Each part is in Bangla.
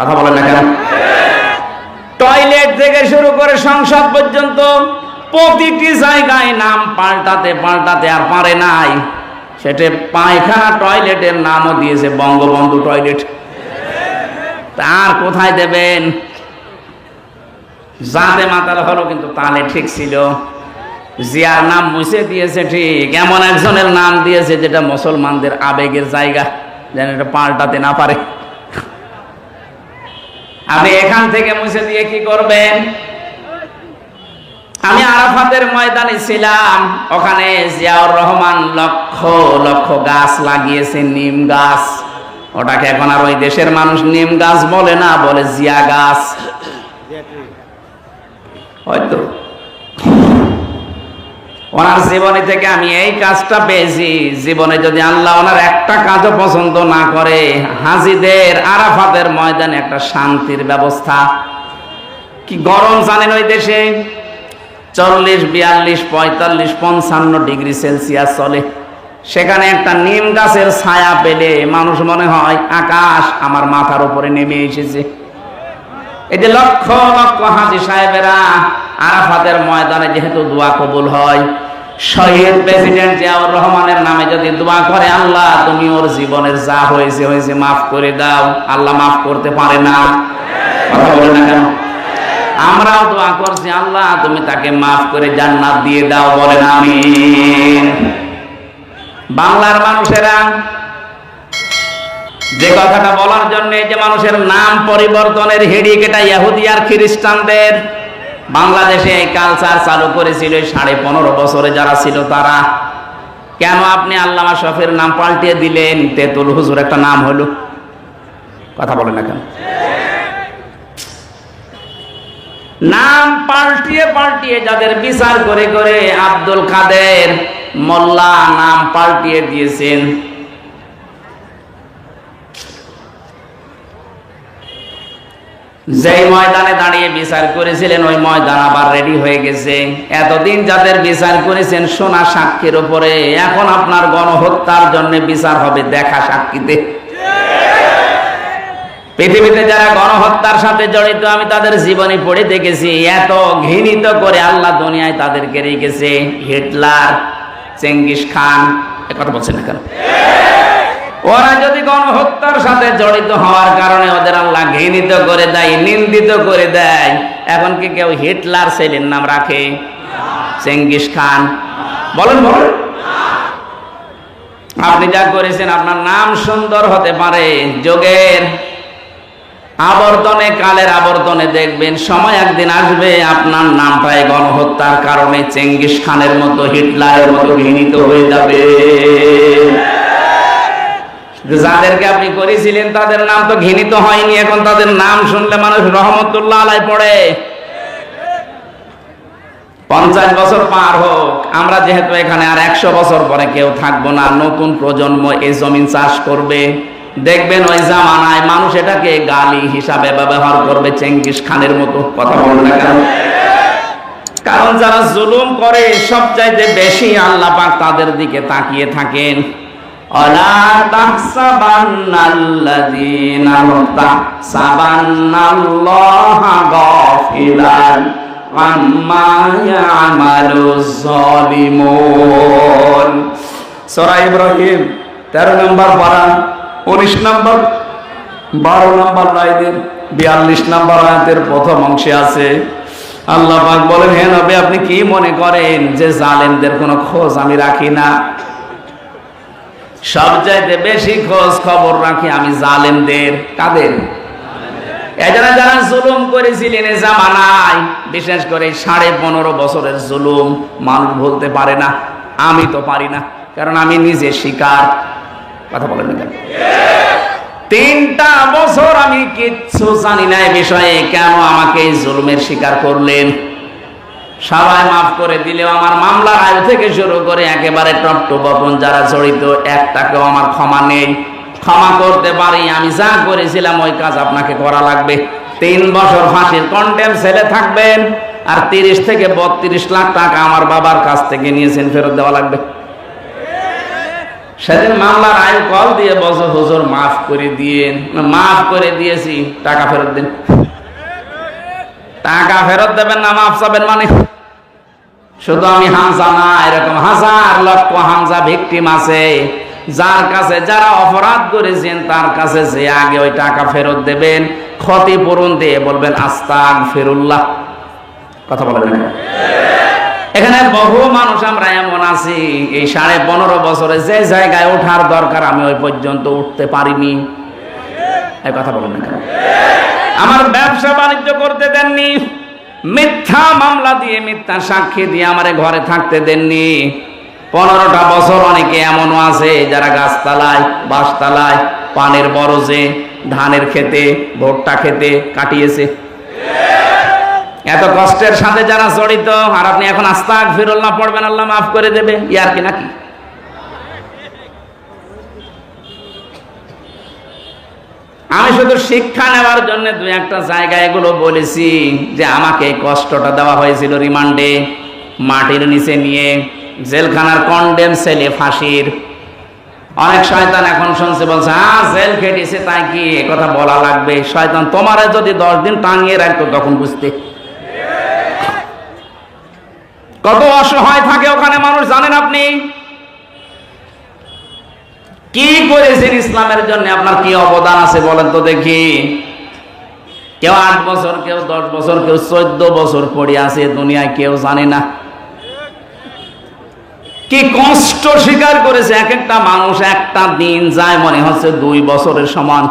কথা বলেন না কেন? টয়লেট থেকে শুরু করে সংসদ পর্যন্ত প্রতিটি জায়গায় নাম পাল্টাতে পাল্টাতে আর পারে নাই। সেটা পায়খানা টয়লেটের নামও দিয়েছে বঙ্গবন্ধু টয়লেট। তার কোথায় দেবেন? জাতে মাতাল হলো কিন্তু তাহলে ঠিক ছিল। জিয়ার নাম মুছে দিয়েছে ঠিক। এমন একজনের নাম দিয়েছে যেটা মুসলমানদের আবেগের জায়গা, যেন এটা পাল্টাতে না পারে। আপনি এখান থেকে মুছে দিয়ে কি করবেন? আমি আরাফাতের ময়দানে ছিলাম, ওখানে জিয়াউর রহমান লক্ষ লক্ষ গাছ লাগিয়েছে, নিম গাছ। ওটাকে এখন আর ওই দেশের মানুষ নিম গাছ বলে না, বলে জিয়া গাছ। হয়তো। ওনার জীবনী থেকে আমি এই কাজটা পেয়েছি। জীবনে যদি আল্লাহ ওনার একটা কাজও পছন্দ না করে, হাজিদের, আরাফাতের ময়দানে একটা শান্তির ব্যবস্থা। কি গরম জানেন ওই দেশে? চল্লিশ, বিয়াল্লিশ, পঁয়তাল্লিশ, পঞ্চান্ন ডিগ্রি সেলসিয়াস চলে। সেখানে একটা নিম গাছের ছায়া পেলে মানুষ মনে হয়, আকাশ আমার মাথার উপরে নেমে এসেছে। এই যে লক্ষ লক্ষ হাজি সাহেবেরা আরাফাতের ময়দানে যেহেতু দোয়া কবুল হয় শহীদ প্রেসিডেন্ট জিয়াউর রহমানের নামে যদি দোয়া করে, আল্লাহ, তুমি ওর জীবনের যা হয়েছে হয়েছে, মাফ করে দাও। আল্লাহ মাফ করতে পারে না। কথা বলে না কেন? আমরাও দোয়া করছি, আল্লাহ, তুমি তাকে মাফ করে জান্নাত দিয়ে দাও। বলেন আমি বাংলার মানুষেরা, যে কথাটা বলার জন্য যে মানুষের নাম পরিবর্তনের হেডিক, এটা ইহুদি আর খ্রিস্টানদের বাংলাদেশে এই কালচার চালু করেছিল সাড়ে পনেরো বছরে যারা ছিল তারা। কেন আপনি আল্লামা শফের নাম পাল্টিয়ে দিলেন? তেতুল হুজুর একটা নাম হলো। কথা বলেন না কেন? নাম পাল্টিয়ে পাল্টিয়ে যাদের বিচার করে করে আব্দুল কাদের মোল্লা নাম পাল্টিয়ে দিয়েছেন। যেই ময়দানে দাঁড়িয়ে বিচার করেছিলেন, ওই ময়দান আবার রেডি হয়ে গেছে। এতদিন যাদের বিচার করেছেন, সোনা সাক্ষীর উপরে। এখন আপনার গণহত্যার জন্য বিচার হবে, দেখা সাক্ষীতে। পৃথিবীতে যারা গণহত্যার সাথে জড়িত, আমি তাদের জীবনী পড়ে দেখেছি। এত ঘৃণিত করে আল্লাহ দুনিয়ায় তাদেরকে রেখেছে। হিটলার, চেঙ্গিস খান কথা বলছে না কেন? ওরা যদি গণহত্যার সাথে জড়িত হওয়ার কারণে ওদের আল্লাহ ঘৃণিত করে দেয়, নিন্দিত করে দেয়, এখন কি কেউ হিটলার ছেলের নাম রাখে? Genghis Khan. বলেন বলেন। আপনি যা করেছেন, আপনার নাম সুন্দর হতে পারে, যোগের আবর্তনে, কালের আবর্তনে দেখবেন, সময় একদিন আসবে, আপনার নামটাই গণহত্যার কারণে চেঙ্গিস খানের মতো হিটলারের মতো ঘৃণিত হয়ে যাবে। যাদেরকে আপনি করেছিলেন, তাদের নাম তো ঘৃণিত হয়নি, এখন তাদের নাম শুনলে মানুষ রহমতুল্লাহ আলাই পড়ে। পঞ্চাশ বছর পার হোক, আমরা যেহেতু এখানে আর একশো বছর পরে কেউ থাকব না নতুন প্রজন্ম এই জমিন চাষ করবে, দেখবেন ওই জামানায় মানুষ এটাকে গালি হিসাবে ব্যবহার করবে, চেঙ্গিস খানের মতো কথা কেন? কারণ যারা জুলুম করে, সবচাইতে বেশি আল্লাহ পাক তাদের দিকে তাকিয়ে থাকেন। অলা তাহসাবান্নাল্লাযীনা তাহসাবান্নাল্লাহা গাফিলান আম্মা ইয়ামালুজ জালিমুন সূরা ইব্রাহিম 13 নম্বর পারা 19 নম্বর 12 নম্বর লাইনের 42 নম্বর আয়াতের প্রথম অংশে আছে, আল্লাহ পাক বলেন, হে নবী, আপনি কি মনে করেন যে জালেমদের কোনো খোঁজ আমি রাখি না? সবচাইতে বেশি খোঁজ খবর রাখি আমি জালেমদের। কাদের? এজন্য যারা জুলুম করেছিলেন এ জামানায়, বিশেষ করে সাড়ে পনেরো বছরের জুলুম, মানুষ বলতে পারে না, আমি তো পারি না, কারণ আমি নিজে শিকার। কথা বলেন তিনটা বছর আমি কিচ্ছু জানি না এই বিষয়ে কেন আমাকে জুলুমের শিকার করলেন। সবাই মাফ করে দিলেও আমার মামলার আয়ু থেকে শুরু করে একেবারে টপটো বপন যারা জড়িত, একটাকেও আমার ক্ষমা নেই। ক্ষমা করতে পারি, আমি যা করেছিলাম ওই কাজ আপনাকে করা লাগবে। তিন বছর ফাঁসির কন্টেম ছেলে থাকবেন আর তিরিশ থেকে বত্রিশ লাখ টাকা আমার বাবার কাছ থেকে নিয়েছেন ফেরত দেওয়া লাগবে। সেদিন মামলার আয়ু কল দিয়ে বছর হুজুর, মাফ করে দিয়ে মাফ করে দিয়েছি, টাকা ফেরত দিন। টাকা ফেরত দেবেন না, মাফ চাবেন মানে? শুধু আমি হামজা না, এরকম হাজার লক্ষ হামজা ভিকটিম আছে। যার কাছে যারা অপরাধ করেছেন, তার কাছে যে আগে ওই টাকা ফেরত দেবেন ক্ষতিপূরণ দিয়ে বলবেন আস্তাক ফেরুল্লাহ কথা বলেন এখানে বহু মানুষ আমরা এমন আছি, এই সাড়ে পনেরো বছরে যে জায়গায় ওঠার দরকার, আমি ওই পর্যন্ত উঠতে পারিনি। এই কথা বলেন আমার ব্যবসা বাণিজ্য করতে দেননি। মিথ্যা মামলা দিয়ে মিথ্যা সাক্ষী দিয়ে আমারে ঘরে থাকতে দেননি। পনেরোটা বছর অনেকে এমনও আছে, যারা গাছতলায়, বাসতলায়, পানের বরজে, ধানের খেতে ভুট্টা খেতে কাটিয়েছে। এত কষ্টের সাথে যারা জড়িত, আর আপনি এখন আস্তাক ফিরুল্লাহ পড়বেন, আল্লাহ মাফ করে দেবে। ইয়ার কি নাকি? আমি শুধু শিক্ষা নেওয়ার জন্য দু একটা জায়গায় এগুলো বলেছি যে আমাকে কষ্টটা দেওয়া হয়েছিল রিমান্ডে, মাটির নিচে নিয়ে, জেলখানার কন্ডেম সেলে ফাঁসির। অনেক শয়তান এখন শুনছে, বলছে হ্যাঁ জেল খেটেছে, তাই কি কথা বলা লাগবে? শয়তান, তোমারে যদি দশ দিন টাঙিয়ে রাখতো তখন বুঝতে। কত অসহায় থাকে ওখানে মানুষ, জানেন আপনি? কি করেছেন ইসলামের জন্য? আপনার কি অবদান আছে বলেন তো দেখি। কেউ আট বছর, কেউ দশ বছর, কেউ চোদ্দ বছর পড়ে আছে দুনিয়ায়, কেউ জানে না। কি কষ্ট স্বীকার করেছে? এক একটা মানুষ একটা দিন যায়, মনে হচ্ছে দুই বছরের সমান।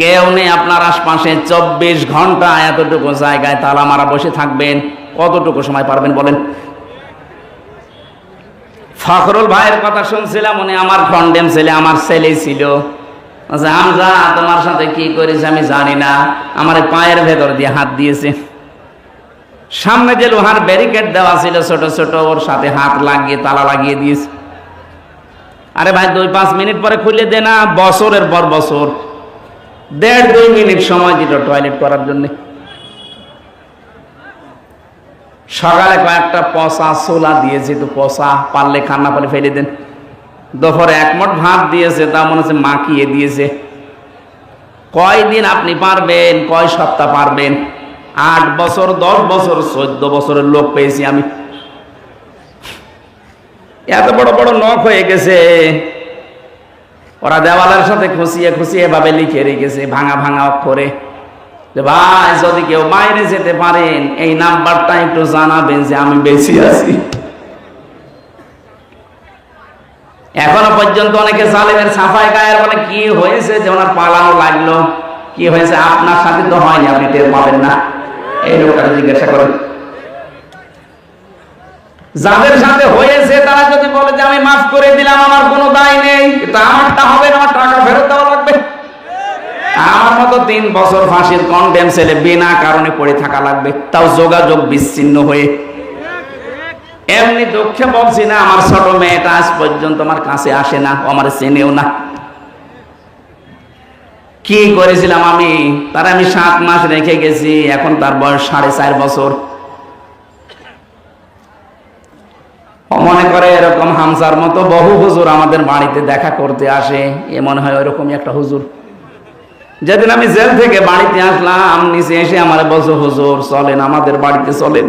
কেউ নেই আপনার আশপাশে, চব্বিশ ঘণ্টা এতটুকু জায়গায় তালা মারা বসে থাকবেন। কতটুকু সময় পারবেন বলেন? ফখরুল ভাইয়ের কথা শুনছিলাম, উনি আমার খন্ডেম ছেলে, আমার ছেলে ছিল। আচ্ছা আমজা তোমার সাথে কি করেছে আমি জানি না। আমার পায়ের ভেতর দিয়ে হাত দিয়েছে। সামনে যে লোহার ব্যারিকেড দেওয়া ছিল, ছোট ছোট, ওর সাথে হাত লাগিয়ে, তালা লাগিয়ে দিয়েছে। আরে ভাই, দুই, পাঁচ মিনিট পরে খুলে দে না, বছরের পর বছর। দেড়, দুই মিনিট সময় দিল টয়লেট করার জন্য। সকালে কয়েকটা পচা সোলা দিয়েছে তো পচা পারলে খান্না পালে ফেলে দেন। দুপুরে এক মোট ভাত দিয়েছে তা মনে হচ্ছে মাখিয়ে দিয়েছে। কয়দিন আপনি পারবেন, কয় সপ্তাহ পারবেন? আট বছর, দশ বছর, চোদ্দ বছরের লোক পেয়েছি আমি। এত বড় বড় নখ হয়ে গেছে। ওরা দেওয়ালের সাথে খুশিয়ে খুশিয়ে ভাবে লিখে রেখেছে, ভাঙা ভাঙা অক্ষরে। ভাই, যদি কেউ বাইরে যেতে পারেন, এই নাম্বারটা একটু জানাবেন যে আমি বেশি আছি। এখনও পর্যন্ত অনেকে সালেমের সাফাই গায়ের বলে, কি হয়েছে যে ওনার পালানো লাগল? কি হয়েছে? আপনার সাথে তো হয়নি, আপনি টের পাবেন না। এই লোকটা জিজ্ঞাসা করেন যাদের সাথে হয়েছে, তারা যদি বলে যে, আমি মাফ করে দিলাম, আমার কোনো দায় নেই তা আমারটা হবে না, আমার টাকা ফেরত দেওয়া লাগবে। আমার মতো তিন বছর ফাঁসির কন্ডেম ছেলে বিনা কারণে পড়ে থাকা লাগবে, তাও যোগাযোগ বিচ্ছিন্ন হয়ে। এমনি দুঃখে বলছি না, আমার ছোট মেয়েটা আজ পর্যন্ত আমার কাছে আসে না আমার চেনেও না। কি করেছিলাম আমি? তার আমি সাত মাস রেখে গেছি, এখন তার বয়স সাড়ে চার বছর। মনে করে এরকম হামসার মতো বহু হুজুর আমাদের বাড়িতে দেখা করতে আসে, এ মনে হয় ওরকমই একটা হুজুর। যেদিন আমি জেল থেকে বাড়িতে আসলাম, নিচে এসে আমার বলছো, হুজুর, চলেন, আমাদের বাড়িতে চলেন।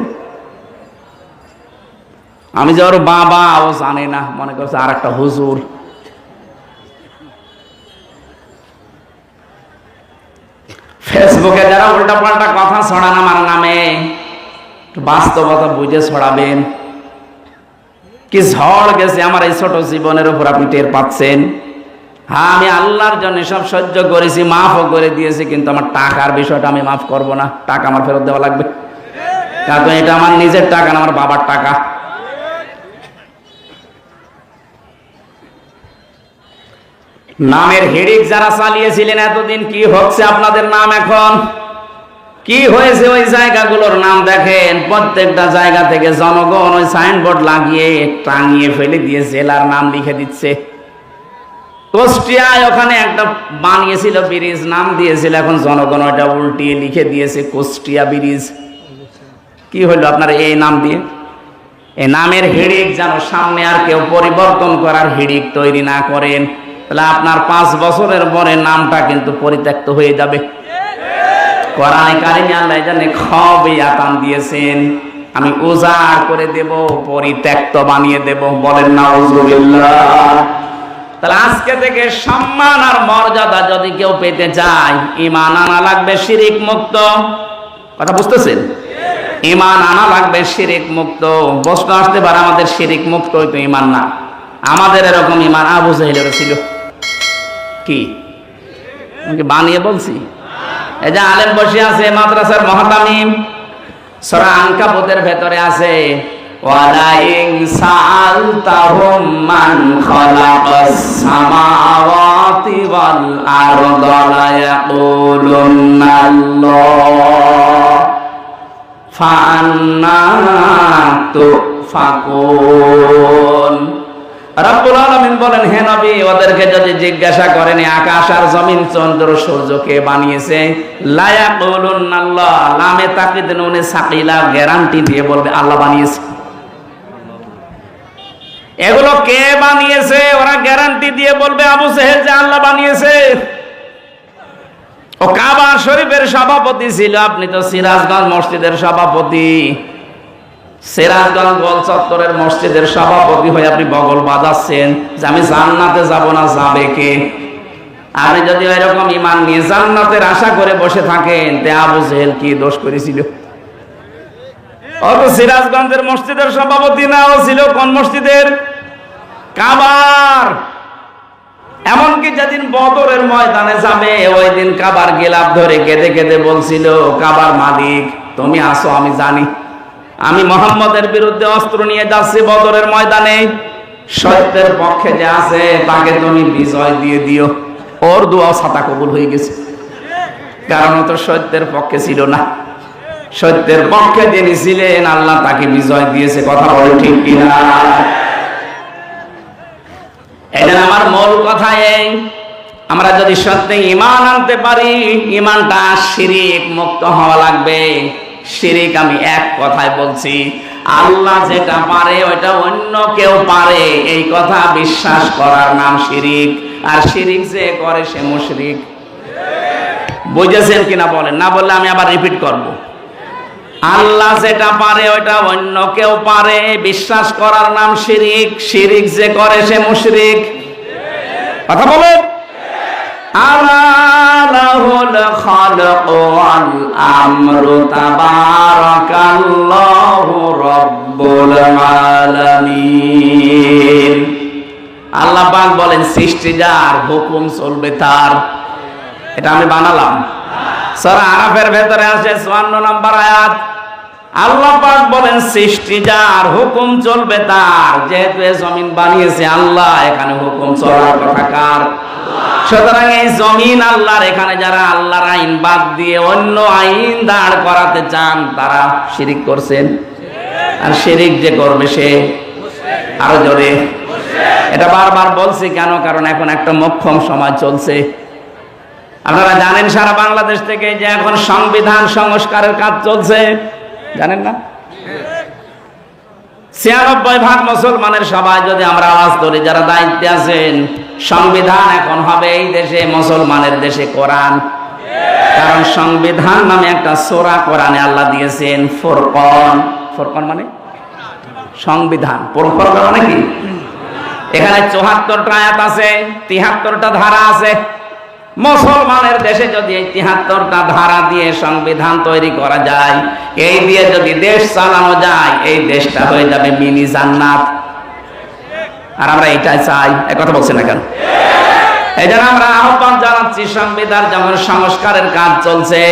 আমি যে ওর বাবা, ও জানে না, মনে করছে আর একটা হুজুর। ফেসবুকে যারা উল্টা পাল্টা কথা ছড়ান আমার নামে বাস্তবতা বুঝে ছড়াবেন। কি ঝড় গেছে আমার এই ছোট জীবনের উপর আপনি টের পাচ্ছেন? হ্যাঁ আমি আল্লাহর জন্য সব সহ্য করেছি, মাফও করে দিয়েছি, কিন্তু আমার টাকার বিষয়টা আমি মাফ করব না। টাকা আমার ফেরত দেওয়া লাগবে। কারণ এটা আমার নিজের টাকা না, আমার বাবার টাকা। নামের হেডিক যারা চালিয়েছিলেন এতদিন, কি হচ্ছে আপনাদের নাম এখন? কি হয়েছে ওই জায়গাগুলোর নাম দেখেন? প্রত্যেকটা জায়গা থেকে জনগণ ওই সাইনবোর্ড লাগিয়ে টাঙিয়ে ফেলে দিয়ে জেলার নাম লিখে দিচ্ছে। কুষ্টিয়ায় ওখানে একটা বানিয়েছিল ব্রিজ, নাম দিয়েছিল এখন জনগণ ওইটা উল্টিয়ে লিখে দিয়েছে কুষ্টিয়া ব্রিজ। কি হলো আপনার এই নাম দিয়ে? এই নামের হিড়িক যেন সামনে আর কেউ পরিবর্তন করার হিড়িক তৈরি না করেন। তাহলে আপনার পাঁচ বছরের পরে নামটা কিন্তু পরিত্যক্ত হয়ে যাবে। দিয়েছেন। আমি উজাড় করে দেব, পরিত্যক্ত বানিয়ে দেব। বলেন না তাহলে আজকে থেকে সম্মান আর মর্যাদা যদি কেউ পেতে চায় ইমান আনা লাগবে শিরিক মুক্ত। কথা বুঝতেছেন? ইমান আনা লাগবে শিরিক মুক্ত। প্রশ্ন আসতে পারে, আমাদের শিরিক মুক্ত হইতো ইমান না। আমাদের এরকম ইমান আবু জাহিলের ছিল। কি? বানিয়ে বলছি? এই যে আলেম বসে আছে, মাদ্রাসার মহাতামিম। সরা আনকাবুতের ভেতরে আছে। ওয়ালাইন সাআলতাহুম মান খালাকাস সামাওয়াতি ওয়াল আরদা লা ইয়াকুলুন্না আল্লাহ। ফান্না তুফাকুন। আলামিন বলেন, হে নবী, ওদেরকে যদি জিজ্ঞাসা করেন আকাশ আর জমিন, চন্দ্র সূর্যকে বানিয়েছে? লায়া বলুন আল্লাহ। লামে তাকিদ নুনে সাকিলা গ্যারান্টি দিয়ে বলবে, আল্লাহ বানিয়েছে। এগুলো কে বানিয়েছে? ওরা গ্যারান্টি দিয়ে বলবে, আবু সেহেল যে আল্লাহ বানিয়েছে। ও কাবা শরীফের সভাপতি ছিল, আপনি তো সিরাজগঞ্জ মসজিদের সভাপতি। সিরাজগঞ্জ গোল চত্বরের মসজিদের সভাপতি হয়ে আপনি বগল বাজাচ্ছেন যে আমি জান্নাতে যাব না, যাবে কে? আপনি যদি এরকম ইমান নিয়ে জান্নাতের আশা করে বসে থাকেন, তে আবু জেহেল কি দোষ করেছিল? অত সিরাজগঞ্জের মসজিদের সভাপতি না ছিল কোন মসজিদের? কাবার। এমনকি যেদিন বদরের ময়দানে যাবে, ওই দিন কাবার গেলাপ ধরে কেঁদে কেঁদে বলছিল, কাবার মালিক, তুমি আসো, আমি জানি। আমি মোহাম্মদের বিরুদ্ধে অস্ত্র নিয়ে যাচ্ছি বদরের ময়দানে। সত্যের পক্ষে যে আছে, তাকে তুমি বিজয় দিয়ে দিও। ওর দোয়া ছাতা কবুল হয়ে গেছে। কারণ ও তো সত্যের পক্ষে ছিল না। সত্যের পক্ষে যিনি ছিলেন, আল্লাহ তাকে বিজয় দিয়েছে, কথা বলে ঠিক কিনা? এটা আমার মূল কথা এই, আমরা যদি সত্যি ইমান আনতে পারি ইমানটা শিরিক মুক্ত হওয়া লাগবে। শিরিক আমি এক কথায় বলছি, আল্লাহ যেটা পারে, ওইটা অন্য কেউ পারে। এই কথা বিশ্বাস করার নাম শিরিক, আর শিরিক যে করে সে মুশরিক। বুঝেছেন কিনা বলেন? না বললে আমি আবার রিপিট করব। আল্লাহ যেটা পারে ওইটা অন্য কেউ পারে। বিশ্বাস করার নাম শিরিক। শিরিক যে করে সে মুশরিক। কথা বলেন। আলাহুল খালক ওয়াল আমরু তাবারাকাল্লাহু রাব্বুল আলামিন। আল্লাহ পাক বলেন, সৃষ্টি যার হুকুম চলবে তার। এটা আমি বানালাম। সরা আরাফের ভেতরে আছে 54 নম্বর আয়াত। আল্লাহ পাক বলেন, সৃষ্টি যার হুকুম চলবে তার। যেহেতু জমিন বানিয়েছে আল্লাহ, এখানে হুকুম চলার কথা কার? সুতরাং এই জমিন আল্লাহর, এখানে যারা আল্লাহর আইন বাদ দিয়ে অন্য আইন দাঁড় করাতে চান, তারা শিরিক করছেন আর শিরিক যে করবে সে আরও জোরে। এটা বারবার বলছি কেন? কারণ এখন একটা মক্ষম সমাজ চলছে। আপনারা জানেন, সারা বাংলাদেশ থেকে যে এখন সংবিধান সংস্কারের কাজ চলছে। জানেন না? ছিয়ানব্বই ভাগ মুসলমানের সবাই যদি আমরা আওয়াজ ধরি যারা দায়িত্বে আছেন, সংবিধান এখন হবে এই দেশে, মুসলমানের দেশে কোরআন। কারণ সংবিধান নামে একটা সোরা কোরআনে আল্লাহ দিয়েছেন, ফোরকন। ফোরকন মানে? সংবিধান। ফোরকন মানে কি? এখানে চৌহাত্তরটা আয়াত আছে, তিহাত্তরটা ধারা আছে। মুসলমানের দেশে যদি এই তিহাত্তরটা ধারা দিয়ে সংবিধান তৈরি করা যায়, এই দিয়ে যদি দেশ চালানো যায়, এই দেশটা হয়ে যাবে মিনি জান্নাত। আর আমরা এটাই চাই। কথা বলছি না কেন? এই জন্য আমরা আহ্বান জানাচ্ছি, সংবিধান যেমন সংস্কারের কাজ চলছে,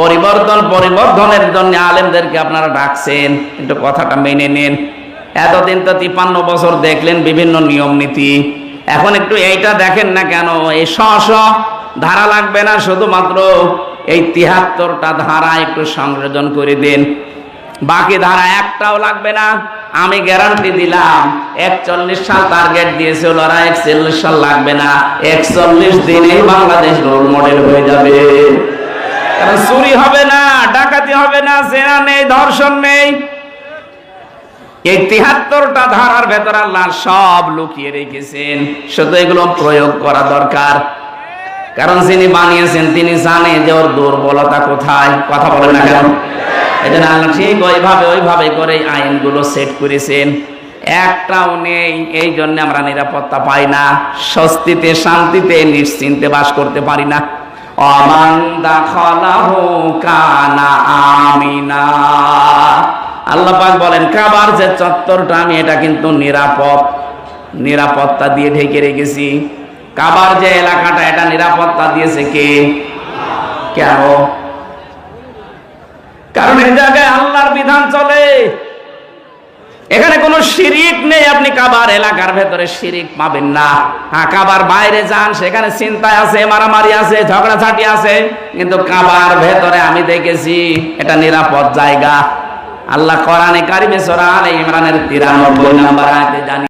পরিবর্তন পরিবর্তনের জন্য আলেমদেরকে আপনারা ডাকছেন। একটু কথাটা মেনে নিন। এতদিন তো তিপ্পান্ন বছর দেখলেন বিভিন্ন নিয়ম নীতি এখন একটু এইটা দেখেন না কেন? এই স ধারা লাগবে না, শুধুমাত্র এই তিহাত্তরটা ধারা একটু সংযোজন করে দিন। বাকি ধারা একটাও লাগবে না, আমি গ্যারান্টি দিলাম, একচল্লিশ সাল টার্গেট দিয়েছিল ওরা একচল্লিশ সাল লাগবে না, একচল্লিশ দিনে বাংলাদেশ রোল মডেল হয়ে যাবে। চুরি হবে না, ডাকাতি হবে না, জেনা নেই, ধর্ষণ নেই। এই তিহাত্তরটা ধারার ভেতর আল্লাহ সব লুকিয়ে রেখেছেন, শুধু এগুলো প্রয়োগ করা দরকার। কারণ যিনি বানিয়েছেন, তিনি জানে যে ওর দুর্বলতা কোথায়। কথা বলেন না কেন? এই জন্য আল্লাহ ঠিক ওইভাবে ওইভাবে করে আইনগুলো সেট করেছেন। একটাও নেই, এই জন্য আমরা নিরাপত্তা পাই না। স্বস্তিতে, শান্তিতে, নিশ্চিন্তে বাস করতে পারি না। অমান দাখলাহু কানা আমিনা। আল্লাহ পাক বলেন, কাবার যে চত্বরটা, আমি এটা কিন্তু নিরাপদ, নিরাপত্তা দিয়ে ঢেকে রেখেছি। কাবার যে এলাকাটা, এটা নিরাপত্তা দিয়েছে কে? কেন? কারণ এই জায়গায় আল্লাহর বিধান চলে। এখানে কোনো শিরিক নেই, আপনি কাবার এলাকার ভেতরে শিরিক পাবেন না। হ্যাঁ কাবার বাইরে যান, সেখানে চিন্তায় আছে, মারামারি আছে, ঝগড়াঝাটি আছে, কিন্তু কাবার ভেতরে আমি দেখেছি, এটা নিরাপদ জায়গা। আল্লাহ কোরআনে কারিমে সূরা আলে ইমরানের 93 নম্বর আয়াতে জানি